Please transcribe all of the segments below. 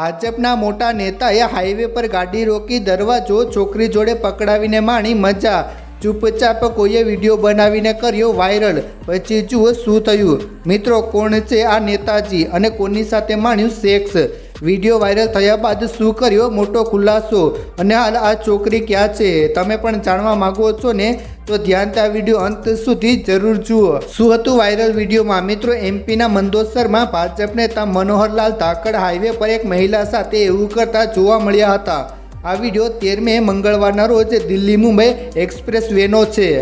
ભાજપના મોટા નેતાએ હાઈવે પર ગાડી રોકી દરવાજો છોકરી જોડે પકડાવીને માણી મજા. ચૂપચાપ કોઈએ વીડિયો બનાવીને કર્યો વાયરલ. પછી જુઓ શું થયું. મિત્રો, કોણ છે આ નેતાજી અને કોની સાથે માણ્યું સેક્સ? વીડિયો વાયરલ થયા બાદ શું કર્યો? મોટો ખુલાસો. અને હાલ આ છોકરી ક્યાં છે? તમે પણ જાણવા માંગો છો ને? તો ધ્યાનથી આ વીડિયો અંત સુધી જરૂર જુઓ. શું હતું વાયરલ વિડીયોમાં? મિત્રો એમપીના મંદોસરમાં ભાજપ નેતા મનોહરલાલ ધાકડ હાઈવે પર એક મહિલા સાથે એવું કરતા જોવા મળ્યા હતા. આ વીડિયો તેરમે મંગળવારના રોજ દિલ્હી મુંબઈ એક્સપ્રેસ વેનો છે.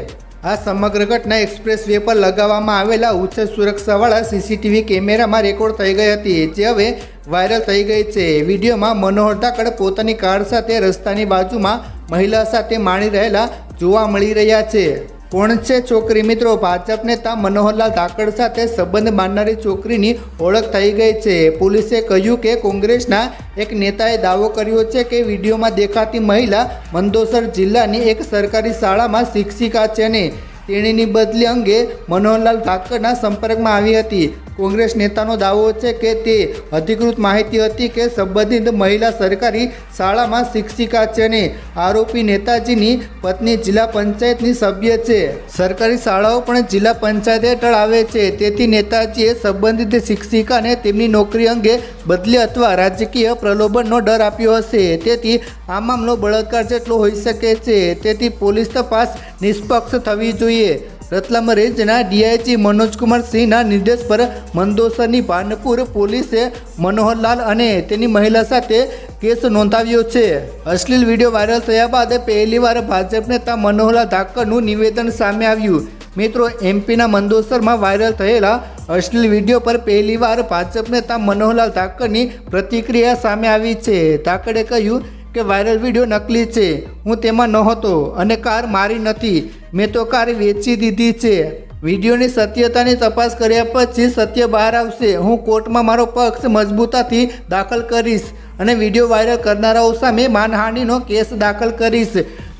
આ સમગ્ર ઘટના એક્સપ્રેસ વે પર લગાવવામાં આવેલા ઉચ્ચ સુરક્ષાવાળા સીસીટીવી કેમેરામાં રેકોર્ડ થઈ ગઈ હતી, જે હવે વાયરલ થઈ ગઈ છે. વિડીયોમાં મનોહર ધાકડ પોતાની કાર સાથે રસ્તાની બાજુમાં મહિલા સાથે માણી રહેલા જોવા મળી રહ્યા છે. કોણ છે છોકરી? મિત્રો, ભાજપ નેતા મનોહરલાલ ઠાકર સાથે સંબંધ માનનારી છોકરીની ઓળખ થઈ ગઈ છે. પોલીસે કહ્યું કે કોંગ્રેસના એક નેતાએ દાવો કર્યો છે કે વિડીયોમાં દેખાતી મહિલા મંદોસર જિલ્લાની એક સરકારી શાળામાં શિક્ષિકા છે ને. તેણીની બદલી અંગે મનોહરલાલ ઠાકરના સંપર્કમાં આવી હતી. કોંગ્રેસ નેતાનો દાવો છે કે તે અધિકૃત માહિતી હતી કે સંબંધિત મહિલા સરકારી શાળામાં શિક્ષિકા છે અને આરોપી નેતાજીની પત્ની જિલ્લા પંચાયતની સભ્ય છે. સરકારી શાળાઓ પણ જિલ્લા પંચાયત હેઠળ આવે છે. તેથી નેતાજીએ સંબંધિત શિક્ષિકાને તેમની નોકરી અંગે બદલી અથવા રાજકીય પ્રલોભનનો ડર આપ્યો હશે. તેથી આ મામલો બળાત્કાર જેટલો હોઈ શકે છે. તેથી પોલીસ તપાસ નિષ્પક્ષ થવી જોઈએ. રતલામ રેન્જના ડીઆઈજી મનોજકુમાર સિંહના નિર્દેશ પર મંદોસરની ભાનપુર પોલીસે મનોહરલાલ અને તેની મહિલા સાથે કેસ નોંધાવ્યો છે. અશ્લીલ વીડિયો વાયરલ થયા બાદ પહેલીવાર ભાજપ નેતા મનોહરલાલ ધાકરનું નિવેદન સામે આવ્યું. મિત્રો, એમપીના મંદોસરમાં વાયરલ થયેલા અશ્લીલ વીડિયો પર પહેલીવાર ભાજપ નેતા મનોહરલાલ ધાકરની પ્રતિક્રિયા સામે આવી છે. ધાકડે કહ્યું કે વાયરલ વીડિયો નકલી છે. હું તેમાં નહોતો અને કાર મારી નથી. મેં તો કાર વેચી દીધી છે. વિડીયોની સત્યતાની તપાસ કર્યા પછી સત્ય બહાર આવશે. હું કોર્ટમાં મારો પક્ષ મજબૂતાથી દાખલ કરીશ અને વીડિયો વાયરલ કરનારાઓ સામે માનહાનિનો કેસ દાખલ કરીશ.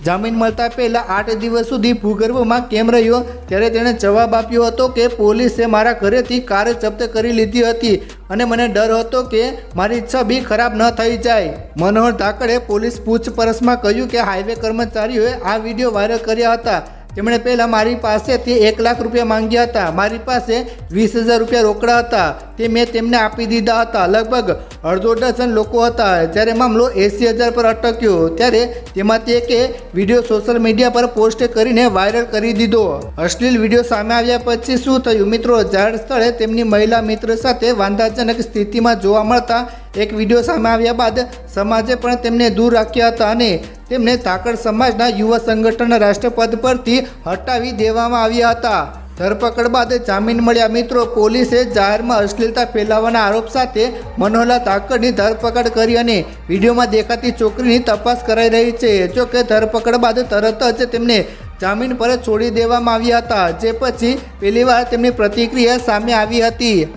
જામીન મળતા પહેલાં આઠ દિવસ સુધી ભૂગર્ભમાં કેમ રહ્યો? ત્યારે તેણે જવાબ આપ્યો હતો કે પોલીસે મારા ઘરેથી કાર જપ્ત કરી લીધી હતી અને મને ડર હતો કે મારી છબી ખરાબ ન થઈ જાય. મનોહર ધાકડે પોલીસ પૂછપરછમાં કહ્યું કે હાઈવે કર્મચારીઓએ આ વીડિયો વાયરલ કર્યા હતા. તેમણે પહેલાં મારી પાસેથી એક લાખ રૂપિયા માંગ્યા હતા. મારી પાસે વીસ હજાર રૂપિયા રોકડા હતા. તે મેં તેમને આપી દીધા હતા. લગભગ અડધો ડઝન લોકો હતા. જ્યારે મામલો એંસી હજાર પર અટક્યો, ત્યારે તેમાંથી એકે વીડિયો સોશિયલ મીડિયા પર પોસ્ટ કરીને વાયરલ કરી દીધો. અશ્લીલ વીડિયો સામે આવ્યા પછી શું થયું? મિત્રો, જાહેર સ્થળે તેમની મહિલા મિત્ર સાથે વાંધાજનક સ્થિતિમાં જોવા મળતા એક વીડિયો સામે આવ્યા બાદ સમાજે પણ તેમને દૂર રાખ્યા હતા અને તેમને ધાકડ સમાજના યુવા સંગઠનના રાષ્ટ્રપદ પરથી હટાવી દેવામાં આવ્યા હતા. ધરપકડ બાદ જામીન મળ્યા મિત્રો. પોલીસે જાહેરમાં અશ્લીલતા ફેલાવવાના આરોપ સાથે મનોહરલાલ ધાકડની ધરપકડ કરી અને વિડીયોમાં દેખાતી છોકરીની તપાસ કરાઈ રહી છે. જો કે ધરપકડ બાદ તરત જ તેમને જામીન પર છોડી દેવામાં આવ્યા હતા, જે પછી પહેલીવાર તેમની પ્રતિક્રિયા સામે આવી હતી.